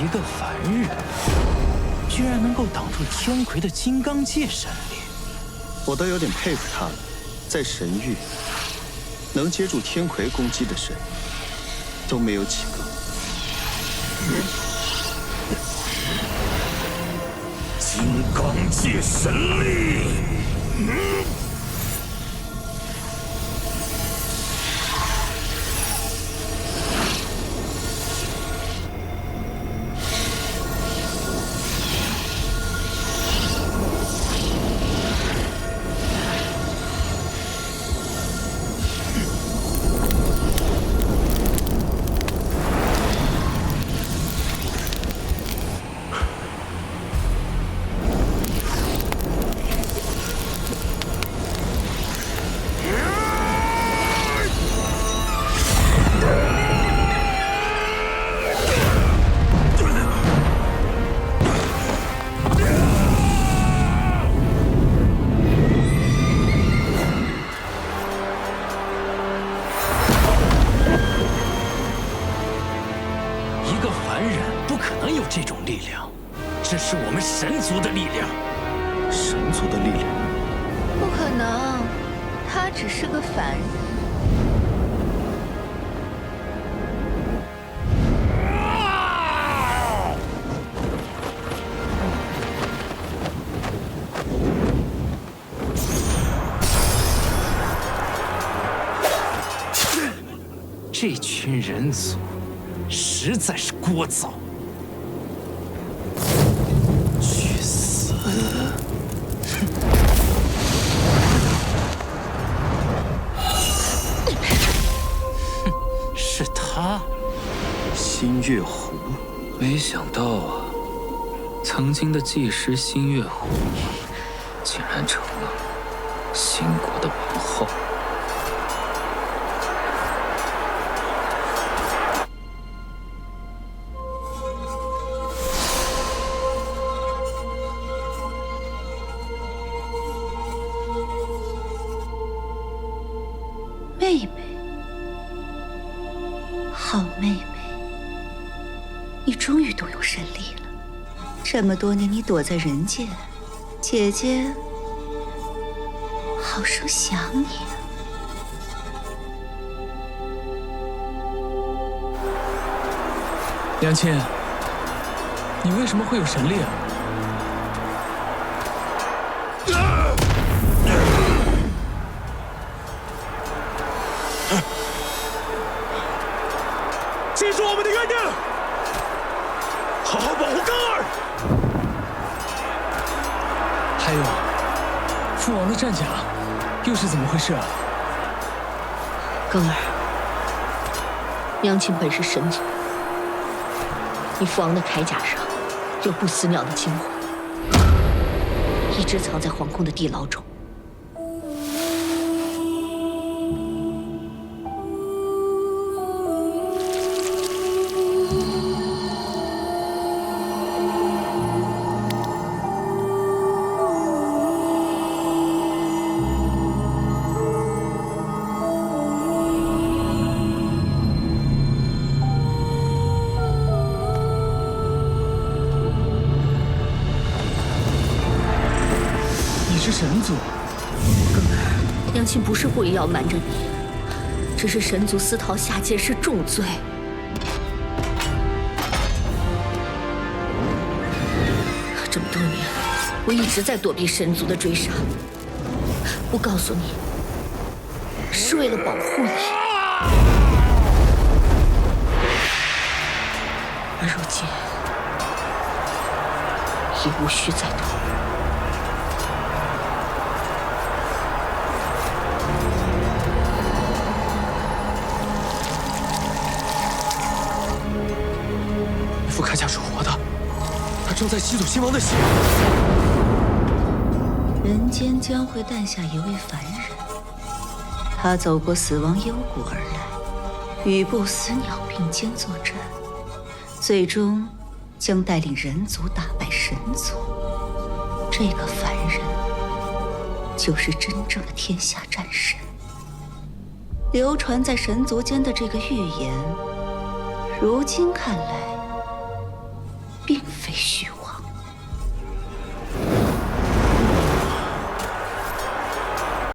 一个凡人，居然能够挡住天魁的金刚界神力，我倒有点佩服他了。在神域，能接住天魁攻击的神都没有几个。金刚界神力。这种力量，这是我们神族的力量。神族的力量？不可能，他只是个凡人。这群人族实在是聒噪。去死。是他新月湖，没想到啊，曾经的祭师新月湖，竟然成了新国的王好妹妹。你终于动用神力了。这么多年你躲在人间，姐姐好生想你啊。娘亲，你为什么会有神力啊？定。好好保护刚儿。还有，父王的战甲又是怎么回事啊？刚儿，娘亲本是神族，你父王的铠甲上有不死鸟的精魂，一直藏在皇宫的地牢中。神族，更儿，娘亲不是故意要瞒着你，只是神族私逃下界是重罪。这么多年，我一直在躲避神族的追杀，不告诉你，是为了保护你。而如今，已无需再躲。铠甲是活的，他正在吸走新王的血。人间将会诞下一位凡人，他走过死亡幽谷而来，与不死鸟并肩作战，最终将带领人族打败神族。这个凡人就是真正的天下战神。流传在神族间的这个预言。如今看来，并非虚无